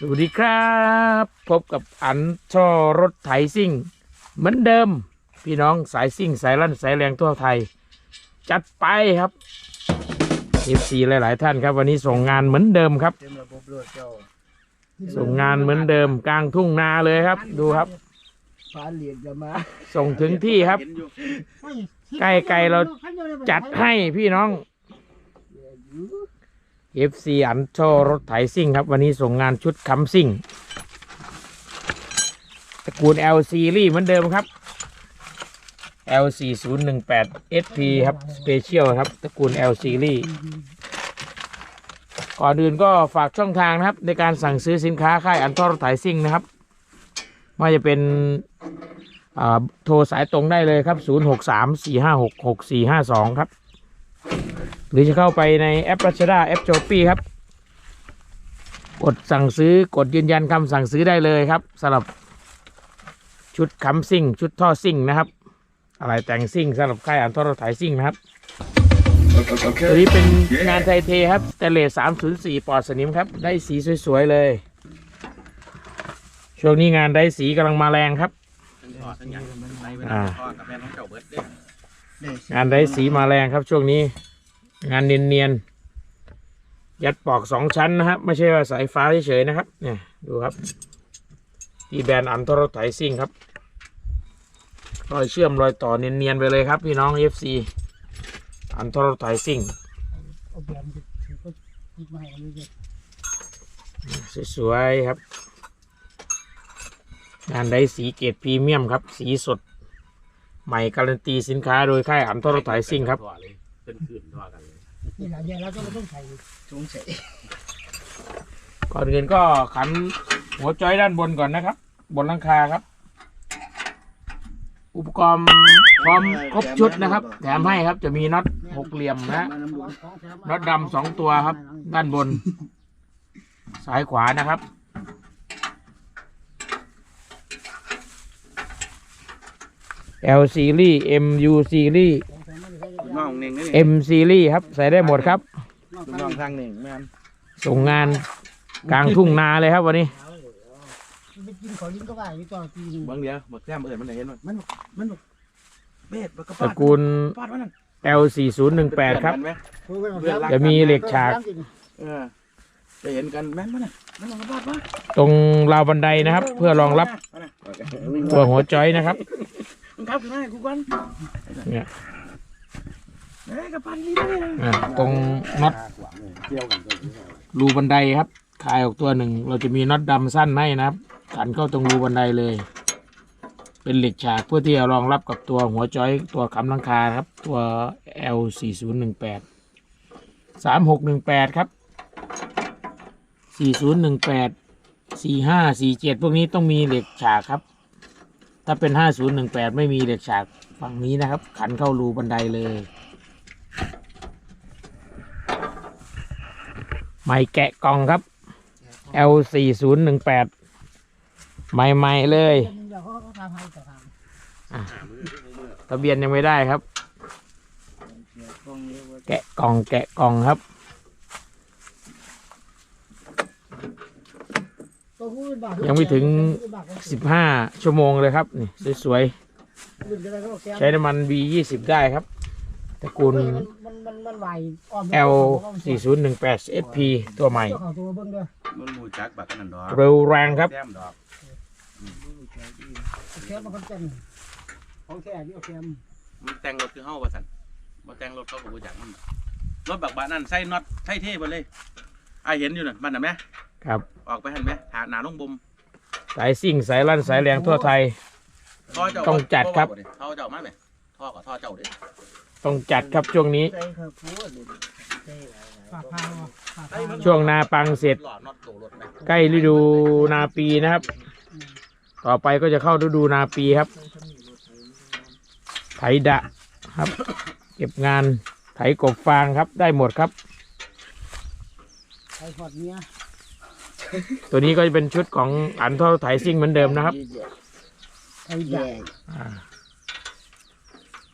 สวัสดีครับ พบกับอันช่อรถไถซิ่ง เหมือนเดิม พี่น้องสายซิ่ง สายลั่นสายแรงทั่วไทย จัดไปครับเอฟซีหลาย ๆ ท่านครับ วันนี้ส่งงานเหมือนเดิมครับ เต็มระบบรถเจ้าส่งงานเหมือนเดิมกลางทุ่งนาเลยครับ ดูครับ ฟ้าเหรียญจะมาส่งถึงที่ครับ ใกล้ๆเรา จัดให้พี่น้อง FC อันช่อรถไถซิ่งครับ วันนี้ส่งงานชุดคำซิ่งตระกูล L Series เหมือนเดิมครับ L 4 0 1 8 SP ครับ Special ครับตระกูล L Series ก่อนอื่นก็ฝากช่องทางนะครับ ในการสั่งซื้อสินค้าค่ายอันท่อรถไถซิ่งนะครับไม่ว่าจะเป็นโทรสายตรงได้เลยครับ 0634566452 ครับ หรือจะเข้าไปในแอปรัชดาแอปโจปี้ครับ กดสั่งซื้อกดยืนยันคำสั่งซื้อได้เลยครับสำหรับชุดคำซิ่ง ชุดท่อซิ่งนะครับ อะไรแต่งซิ่งสำหรับค่ายอ่านท่อรถไถซิ่งนะครับตัวนี้เป็นงานไทยเทครับแต่เลส304ปอดสนิมครับ ได้สีสวยๆเลย ช่วงนี้งานได้สีกำลังมาแรงครับอ่า งานได้สีมาแรงครับช่วงนี้ งานเนียนๆยัดปอกสองชั้นนะครับ ไม่ใช่ว่าสายฟ้าเฉยๆนะครับ เนี่ย ดูครับ ที่แบรนด์อันทรถไถซิ่งครับ รอยเชื่อมรอยต่อเนียนๆไปเลยครับพี่น้อง FC อันทรถไถซิ่งสวยๆครับ งานได้สีเกรดพรีเมียมครับ สีสด ใหม่การันตีสินค้าโดยค่ายอันทอรถไถซิ่งครับนี่แหละเนี่ยเราก็ไม่ต้องใส่สงสัยก่อนอื่นก็ขันหัวจอยด้านบนก่อนนะครับ บนหลังคาครับ อุปกรณ์พร้อมครบชุดนะครับ แถมให้ครับจะมีน็อตหกเหลี่ยมนะน็อตดำสองตัวครับ ด้านบน ซ้ายขวานะครับ L series MU series น้องหนึ่งนี่ M series ครับ ใส่ได้หมดครับ น้องทางหนึ่งแม่นส่งงานกลางทุ่งนาเลยครับวันนี้ไม่กินขอลิ้นก็ว่าอยู่ต่อทีนึงบางเดียวบักแซมเอิญมันไหนเห็นมันมันมันเบ็ดบักกระตระปาดกูลปาดมันนั่น L 4 0 1 8ครับเจะมีเหล็กฉาก เออจะเห็นกันแม่นมันน่ะมันลองกระปาดวะตรงราวบันไดนะครับ เพื่อรองรับตัวหัวจอยนะครับ มึงครับขึ้นมาให้กูก่อนเนี่ยเอ้ยกระปาดนี่ได้เลยอะตรงน็อตรูบันไดครับคลายออกตัวหนึ่ง เราจะมีน็อตดำสั้นให้นะครับกันเข้าตรงรูบันไดเลย เป็นเหล็กฉากเพื่อที่จะรองรับกับตัวหัวจอยตัวคำหลังคาครับ ตัว L 4 0 1 8 3 6 1 8ครับ 4 0 1 8 4 5 4 7 พวกนี้ต้องมีเหล็กฉากครับ ถ้าเป็น5018ไม่มีเหล็กฉากฝั่งนี้นะครับ ขันเข้ารูบันไดเลย ไม่แกะกล่องครับ L 4 0 1 8ใหม่ๆเลยเดี๋ยวเขาเขาทำให้แต่ททะเบียนยังไม่ได้ครับ แกะกล่องแกะกล่องครับำ ยังไม่ถึง 15 ชั่วโมงเลยครับ นี่สวยๆ ใช้น้ำมัน B 2 0 ได้ครับตระกูลมันมันมันไหวอ่อน L 4 0 1 8 SP ตัวใหม่เจ้าของตัวเบิ้งด้วยมันมูจักบักนั่นดอกเร็วแรงครับแซมดอกแค่มันก็เป็นของแค่นี่โอเคมันแต่งรถคือเฮาว่าซั่นบ่แต่งรถเขาก็บ่จักมันรถบักบานั่นใส่น็อตใส่เทไปเลยอ้ายเห็นอยู่นั่นมันน่ะแม่ ครับ ออกไปหันไหมหาหนาลงบมสายซิ่งสายลั่นสายแรงทั่วไทย ท่อเจ้าต้องจัดครับ ท่อเจ้ามาไหมท่อกับท่อเจ้าเด้ต้องจัดครับช่วงนี้ฝากพาฝากพาช่วงนาปังเสร็จ หลอดน็อตโตรถไหมใกล้ฤดูนาปีนะครับ ต่อไปก็จะเข้าฤดูนาปีครับ ไถดะครับ เก็บงานไถกบฟางครับได้หมดครับ ไอ้หอดเนี้ย ตัวนี้ก็จะเป็นชุดของอันท่อไถซิ่งเหมือนเดิมนะครับไอ้ใหญ่อ่า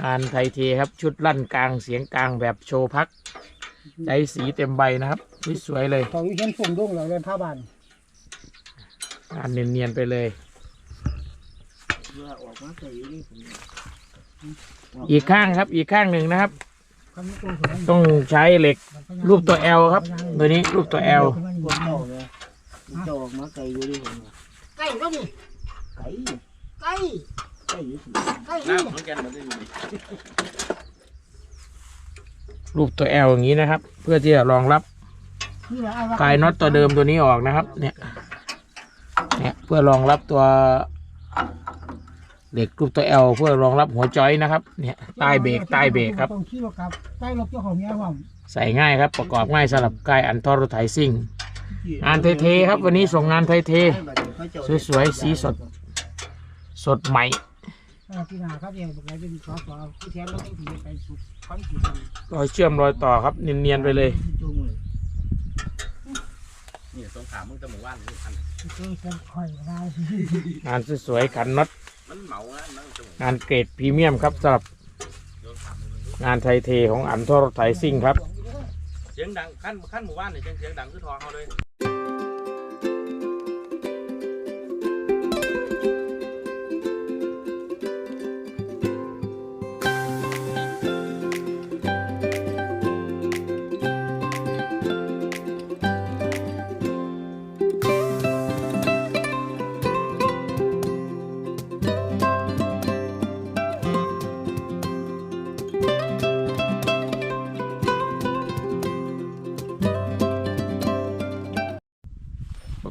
งานไทยเทครับ ชุดลั่นกลางเสียงกลางแบบโชว์พักใจสีเต็มใบนะครับสวยๆเลยของวิเชียนฝุ่งดุ้งเราเรียนผ้าบานอ่านเนียนๆไปเลยเวลาออกมาใส่อยู่นี่ผมอีกข้างครับ อีกข้างหนึ่งนะครับคำนี้ตัวผมต้องใช้เหล็กรูปตัว L ครับ ตัวนี้รูปตัว L พวกเจ้าเนี่ยเจ้าออกมาไกลอยู่ดิผมไก่ก็มีไก่ไก่ไก่อยู่สิไก่น้ำของแกนมันได้อยู่นี่รูปตัว L อย่างนี้นะครับ เพื่อที่จะรองรับนี่แหละไอ้ว่คลายน็อตตัวเดิมตัวนี้ออกนะครับ เนี่ย เนี่ยเพื่อรองรับตัวเหล็กรูปตัว L เพื่อรองรับหัวจอยนะครับ เนี่ยใต้เบรกใต้เบรกครับต้องขี่รถกลับใต้รถเจ้าของเมียผมใส่ง่ายครับ ประกอบง่ายสำหรับกายอันทอรถไถซิ่ง งานเทๆครับวันนี้ส่งงานเทๆสวยๆสีสด สดใหม่ที่นาครับเนี่ยบอกเลยเป็นสอสอผู้แทนเราต้องถือไปสุดคอนกรีตรอยเชื่อมรอยต่อครับเนียนๆไปเลยจุ่มเลยนี่สงขลามึงจะหมู่บ้านนี่อันเจอจะคอยได้งานสวยๆขันน็อตมันเหมางานมันจะหมู่งานเกรดพรีเมียมครับสำหรับโยนถามมึงดูงานไทยเทของอันทอรถไถซิ่งครับเสียงดังขั้นขั้นหมู่บ้านเนี่ยเสียงดังคือทอเขาเลย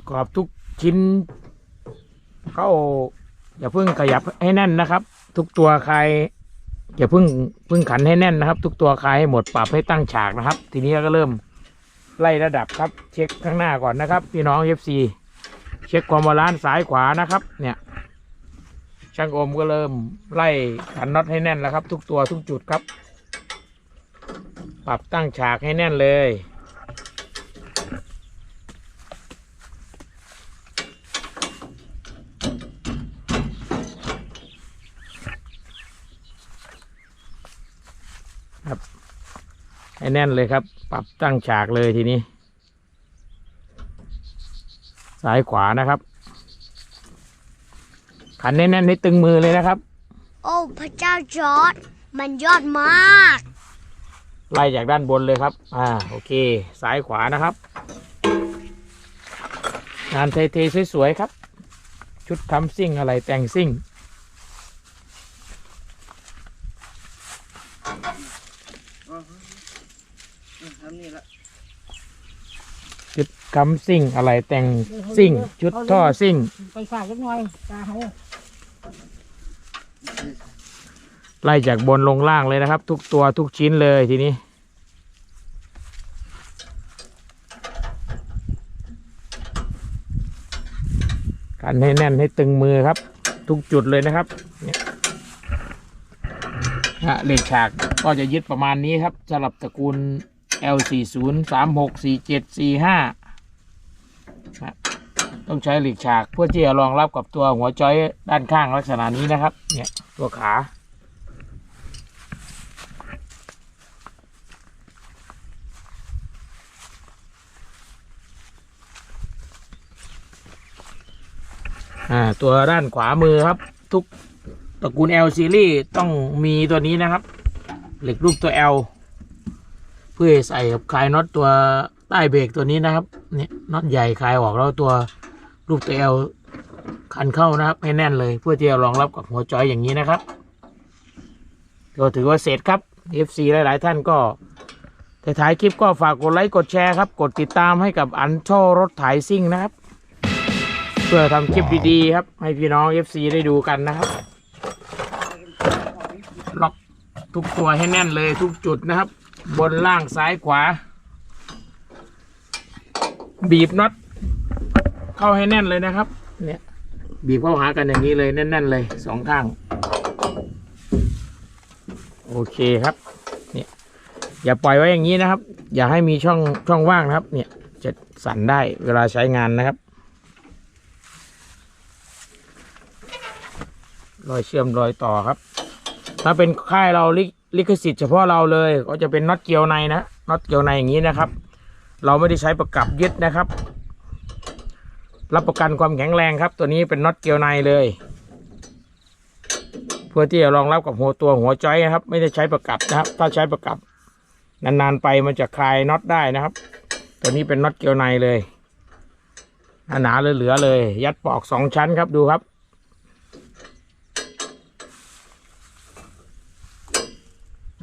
ปรอบทุกชิ้น เข้า อย่าเพิ่งขยับให้แน่นนะครับ ทุกตัวคลายอย่าเพิ่งเพิ่งขันให้แน่นนะครับ ทุกตัวคลายให้หมดปรับให้ตั้งฉากนะครับ ทีนี้ก็เริ่มไล่ระดับครับ เช็คข้างหน้าก่อนนะครับ พี่น้องเอฟซีเช็คความบาลานซ์ซ้ายขวานะครับ เนี่ย ช่างอมก็เริ่มไล่ขันน็อตให้แน่นแล้วครับ ทุกตัวทุกจุดครับ ปรับตั้งฉากให้แน่นเลย ให้แน่นเลยครับ ปรับตั้งฉากเลยทีนี้ซ้ายขวานะครับ ขันแน่นๆให้ตึงมือเลยนะครับ โอ้ พระเจ้าจอร์ดมันยอดมาก ไล่จากด้านบนเลยครับ อ่า โอเค ซ้ายขวานะครับ งานเทๆสวยๆครับ ชุดทำซิ่งอะไรแต่งซิ่ง ทำนี่ละ ชุดคำซิ่งอะไรแต่งซิ่งชุดท่อซิ่ง ไปฝากสักหน่อยตาเขาไล่จากบนลงล่างเลยนะครับ ทุกตัวทุกชิ้นเลยทีนี้ กันให้แน่นให้ตึงมือครับ ทุกจุดเลยนะครับเนี่ยฮะเหล็กฉากก็จะยึดประมาณนี้ครับสำหรับตระกูล L40 36 47 45ฮะ ต้องใช้เหล็กฉากเพื่อที่จะรองรับกับตัวหัวจอยด้านข้างลักษณะนี้นะครับ เนี่ยตัวขาอ่าตัวด้านขวามือครับ ทุกตระกูล L ซีรีส์ต้องมีตัวนี้นะครับ เหล็กรูปตัว L เพื่อใส่กับคลายน็อตตัว ใต้เบรกตัวนี้นะครับเนี่ยน็อตใหญ่คลายออกแล้วตัวรูปตัว L คันเข้านะครับ ให้แน่นเลยเพื่อที่จะรองรับกับหัวจอยอย่างนี้นะครับก็ถือว่าเสร็จครับ FC หลาย ๆ ท่านก็ท้ายคลิปก็ฝากกดไลค์กดแชร์ครับ กดติดตามให้กับอันโชรถไถซิ่งนะครับ เพื่อทำคลิปดีๆครับ ให้พี่น้อง FC ได้ดูกันนะครับล็อกทุกตัวให้แน่นเลยทุกจุดนะครับ บนล่างซ้ายขวา บีบน็อตเข้าให้แน่นเลยนะครับ เนี่ย บีบเข้าหากันอย่างนี้เลยแน่น ๆ เลยสองข้าง โอเคครับ เนี่ย อย่าปล่อยไว้อย่างนี้นะครับ อย่าให้มีช่องช่องว่างนะครับ เนี่ยจะสั่นได้เวลาใช้งานนะครับรอยเชื่อมรอยต่อครับ ถ้าเป็นค่ายเราลิลิขสิทธิ์เฉพาะเราเลย ก็จะเป็นน็อตเกียวในนะน็อตเกียวในอย่างนี้นะครับ เราไม่ได้ใช้ประกับยึดนะครับ รับประกันความแข็งแรงครับ ตัวนี้เป็นน็อตเกลียวในเลย เพื่อที่จะรองรับกับหัวตัวหัวจอยนะครับ ไม่ได้ใช้ประกับนะครับ ถ้าใช้ประกับนานๆไปมันจะคลายน็อตได้นะครับ ตัวนี้เป็นน็อตเกลียวในเลยหนาๆเหลือๆเลย ยัดปอกสองชั้นครับดูครับ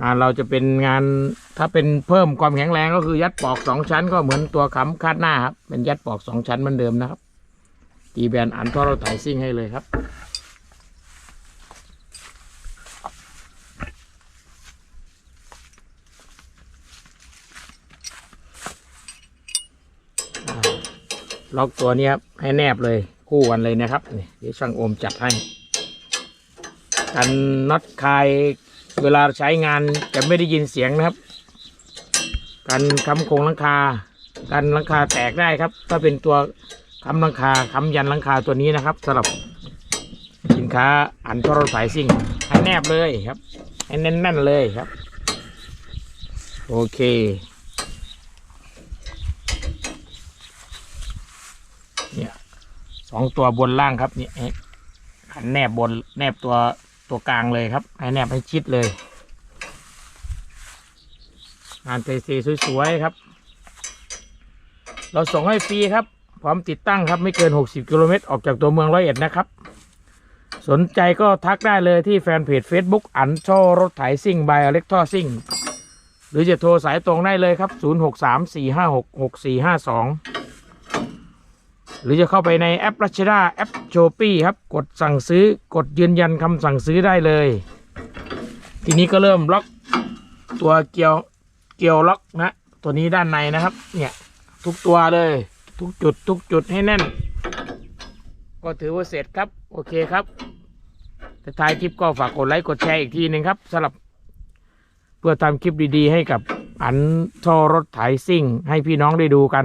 งาเราจะเป็นงานถ้าเป็นเพิ่มความแข็งแรงก็คือยัดปอกสองชั้น ก็เหมือนตัวขำคาดหน้าครับเป็นยัดปอกสองชั้นเหมือนเดิมนะครับตีแบนอันทอเราถ่ายซิ่งให้เลยครับล็อกตัวนี้ครับให้แนบเลยคู่กันเลยนะครับนี่เดี๋ยวช่างโอมจัดให้กันน็อตคลาย เวลาใช้งานจะไม่ได้ยินเสียงนะครับ การค้ำโครงหลังคา การหลังคาแตกได้ครับ ถ้าเป็นตัวค้ำหลังคาค้ำยันหลังคาตัวนี้นะครับสำหรับสินค้าอันทรสายซิ่งให้แนบเลยครับให้แน่นๆเลยครับ โอเคเนี่ยสองตัวบนล่างครับนี่ให้ขันแนบบนแนบตัว ตัวกลางเลยครับให้แนบให้ชิดเลยงานเทซีสวยๆครับ เราส่งให้ฟรีครับ พร้อมติดตั้งครับไม่เกิน 60 กิโลเมตรออกจากตัวเมืองร้อยเอ็ดนะครับ สนใจก็ทักได้เลยที่แฟนเพจ Facebook อันช่อรถไถซิ่งบายอเล็กท่อซิ่ง หรือจะโทรสายตรงได้เลยครับ 0634566452 หรือจะเข้าไปในแอปรัชดาแอปโชปี้ครับ กดสั่งซื้อกดยืนยันคำสั่งซื้อได้เลย ทีนี้ก็เริ่มล็อกตัวเกี่ยวเกี่ยวล็อกนะตัวนี้ด้านในนะครับ เนี่ยทุกตัวเลย ทุกจุดทุกจุดให้แน่น ก็ถือว่าเสร็จครับ โอเคครับแต่ท้ายคลิปก็ฝากกดไลค์กดแชร์อีกทีหนึ่งครับสำหรับเพื่อทำคลิปดีๆ ให้กับอันท่อรถไถซิ่ง ให้พี่น้องได้ดูกัน